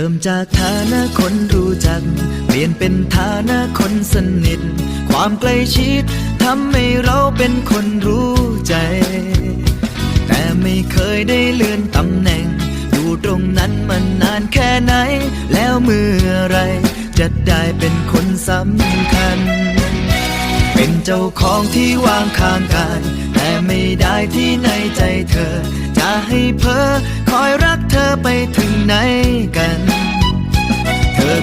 จากฐานะคนรู้จัก เปลี่ยนเป็นฐานะคนสนิท ความใกล้ชิดทำให้เราเป็นคนรู้ใจ แต่ไม่เคยได้เลื่อนตำแหน่ง อยู่ตรงนั้นมานนานแค่ไหน แล้วเมื่อไรจะได้เป็นคนสำคัญ เป็นเจ้าของที่วางข้างกายแต่ไม่ได้ที่ในใจเธอ จะให้เพ้อคอยรักเธอไปถึงไหนกัน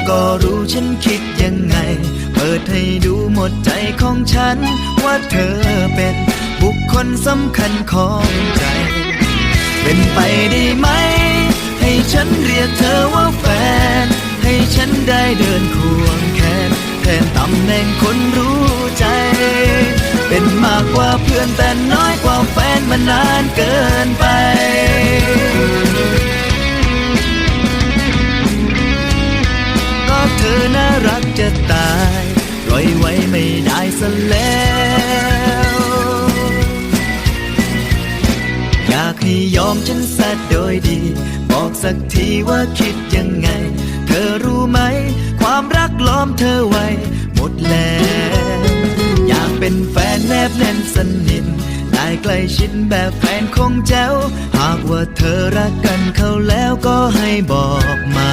ก็รู้ฉันคิดยังไง เปิดให้ดูหมดใจของฉัน ว่าเธอเป็นบุคคลสำคัญของใจ เป็นไปได้ไหม ให้ฉันเรียกเธอว่าแฟน ให้ฉันได้เดินควงแขนแทนตำแหน่งคนรู้ใจ เป็นมากกว่าเพื่อนแต่น้อยกว่าแฟนมานานเกินไป ล่อยไว้ไม่ได้ซะแล้ว อยากให้ยอมฉันสัดโดยดี บอกสักทีว่าคิดยังไง เธอรู้ไหม ความรักล้อมเธอไว้ หมดแล้ว อยากเป็นแฟนแนบแน่นสนิทได้ใกล้ชิดแบบแฟนคงแจ้ว หากว่าเธอรักกันเขาแล้วก็ให้บอกมา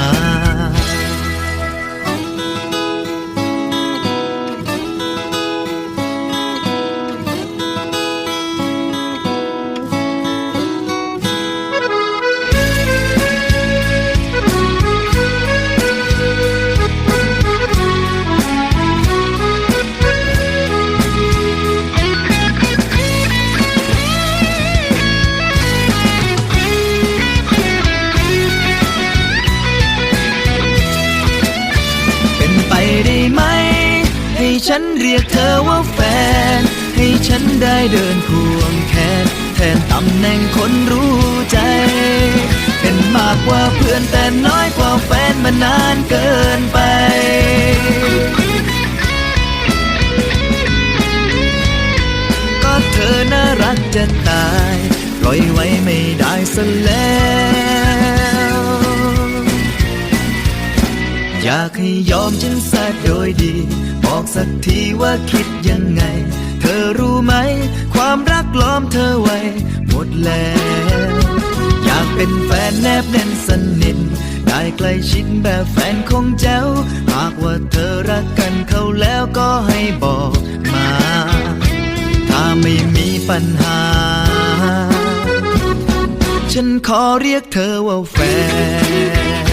ฉันเรียกเธอว่าแฟน ให้ฉันได้เดินควงแขนแทนตำแหน่งคนรู้ใจ เป็นมากกว่าเพื่อนแต่น้อยกว่าแฟนมานานเกินไปก็เธอน่ารักจะตาย ปล่อยไว้ไม่ได้ซะแล้ว อยากให้ยอมฉันสักโดยดี บอกสักทีว่าคิดยังไง เธอรู้ไหม ความรักล้อมเธอไว้ หมดแล้ว อยากเป็นแฟนแนบแน่นสนิทได้ใกล้ชิดแบบแฟนคงแจ้ว หากว่าเธอรักกันเขาแล้วก็ให้บอกมา ถ้าไม่มีปัญหา ฉันขอเรียกเธอว่าแฟน